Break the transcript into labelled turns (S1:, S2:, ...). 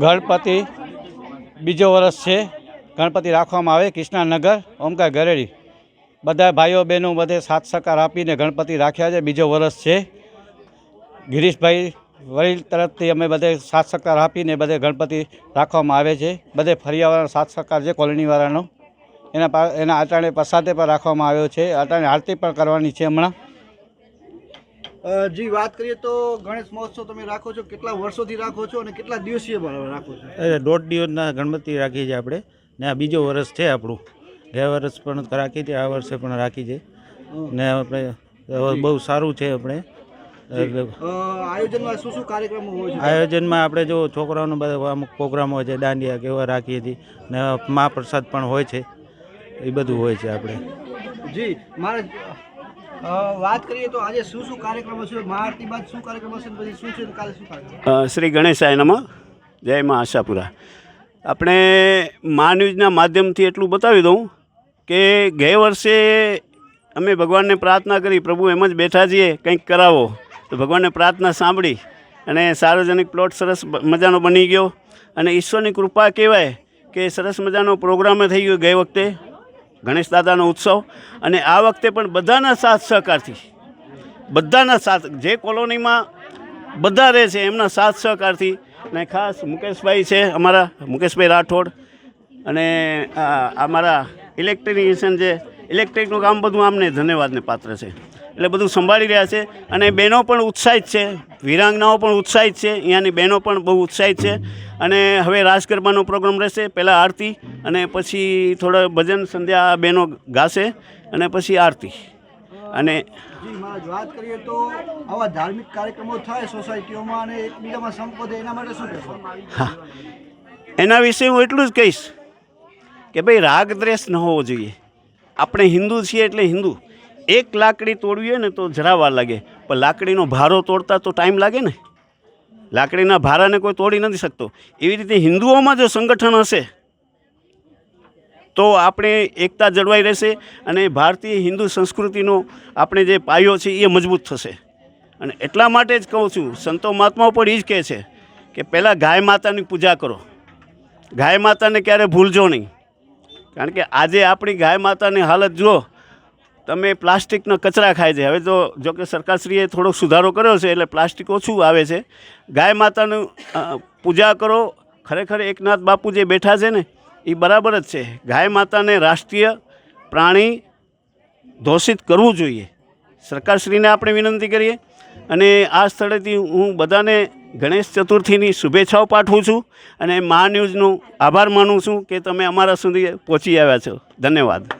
S1: ગણપતિ બીજો વર્ષ છે. ગણપતિ રાખવામાં આવે, કૃષ્ણાનગર, ઓમકાર ગરેડી. બધા ભાઈઓ બહેનો બધે સાથ સહકાર આપીને ગણપતિ રાખ્યા છે. બીજો વર્ષ છે. ગિરીશભાઈ વડીલ તરફથી અમે બધે સાથ સહકાર આપીને બધે ગણપતિ રાખવામાં આવે છે. બધે ફરિયાવાળાનો સાથ સહકાર છે, કોલોનીવાળાનો. એના એના અટાણે પ્રસાદે પણ રાખવામાં આવ્યો છે. અટાણે આરતી પણ કરવાની છે હમણાં.
S2: જી વાત કરીએ તો ગણેશ મહોત્સવ તમે રાખો છો. કેટલા વર્ષોથી રાખો છો અને કેટલા દિવસીય રાખો છો?
S3: દોઢ દિવસના ગણપતિ રાખી છે આપણે. ને આ બીજો વર્ષ છે આપણું. ગયા વર્ષ પણ રાખી છે આ વર્ષે પણ રાખી છે. ને આપણે બહુ સારું છે આપણે.
S2: આયોજનમાં શું શું કાર્યક્રમો હોય છે?
S3: આયોજનમાં આપણે જો છોકરાઓનો બધા અમુક પ્રોગ્રામ હોય છે દાંડિયા કેવા રાખીએ છીએ. ને મહાપ્રસાદ પણ હોય છે. એ બધું હોય છે આપણે.
S2: જી મારે વાત કરીએ તો આજે શું શું કાર્યક્રમો છે? મહાઆરતી
S4: શ્રી ગણેશાય નમઃ. જય મા આશાપુરા. આપણે મા ન્યૂઝના માધ્યમથી એટલું બતાવી દઉં કે ગયે વર્ષે અમે ભગવાનને પ્રાર્થના કરી, પ્રભુ એમ જ બેઠા છીએ, કંઈક કરાવો. તો ભગવાનને પ્રાર્થના સાંભળી અને સાર્વજનિક પ્લોટ સરસ મજાનો બની ગયો. અને ઈશ્વરની કૃપા કહેવાય કે સરસ મજાનો પ્રોગ્રામ થઈ ગયો ગઈ વખતે. ગણેશ દાદાનો ઉત્સવ અને આ વખતે પણ બધાના સાથ સહકારથી, બધાના સાથ, જે કોલોનીમાં બધા રહે છે એમના સાથ સહકારથી ને ખાસ મુકેશભાઈ છે અમારા, મુકેશભાઈ રાઠોડ અને અમારા ઇલેક્ટ્રિશિયન જે ઇલેક્ટ્રિકનું કામ બધું આમને ધન્યવાદને પાત્ર છે. એટલે બધું સંભાળી રહ્યા છે. અને બહેનો પણ ઉત્સાહિત છે. વિરાંગનાઓ પણ ઉત્સાહિત છે. અહીંયાની બહેનો પણ બહુ ઉત્સાહિત છે. અને હવે રાસ ગરબાનો પ્રોગ્રામ રહેશે. પહેલાં આરતી અને પછી થોડા ભજન સંધ્યા બહેનો ગાશે અને પછી આરતી. અને
S2: વાત કરીએ તો આવા ધાર્મિક કાર્યક્રમો થાય સોસાયટીઓમાં અને એકબીજામાં સંપદે એના માટે શું કહેશો?
S4: હા. એના વિશે હું એટલું જ કહીશ કે ભાઈ રાગ દ્વેષ ન હોવો જોઈએ. આપણે હિન્દુ છીએ એટલે હિન્દુ. એક લાકડી તોડવી હોય ને તો જરા વાર લાગે. પણ લાકડીનો ભારો તોડતા તો ટાઈમ લાગે ને. લાકડીના ભારાને કોઈ તોડી નથી શકતો. એવી રીતે હિન્દુઓમાં જો સંગઠન હશે, તો આપણે એકતા જળવાઈ રહેશે અને ભારતીય હિન્દુ સંસ્કૃતિનો આપણે જે પાયો છે એ મજબૂત થશે. અને એટલા માટે જ કહું છું, સંતો મહાત્માઓ પણ એ જ કહે છે કે પહેલાં ગાય માતાની પૂજા કરો. ગાય માતાને ક્યારે ભૂલજો નહીં. કારણ કે આજે આપણી ગાય માતાની હાલત જુઓ તમે પ્લાસ્ટિકના કચરા ખાય છે. હવે તો જો કે સરકારશ્રીએ થોડોક સુધારો કર્યો છે, એટલે પ્લાસ્ટિક ઓછું આવે છે. ગાય માતાનું પૂજા કરો. ખરેખર એકનાથ બાપુ જે બેઠા છે ને એ બરાબર જ છે. ગાય માતાને રાષ્ટ્રીય પ્રાણી ઘોષિત કરવું જોઈએ. સરકારશ્રીને આપણે વિનંતી કરીએ. અને આ સ્થળેથી હું બધાને ગણેશ ચતુર્થીની શુભેચ્છાઓ પાઠવું છું. અને મા ન્યૂઝનો આભાર માનું છું કે તમે અમારા સુધી પહોંચી આવ્યા છો. ધન્યવાદ.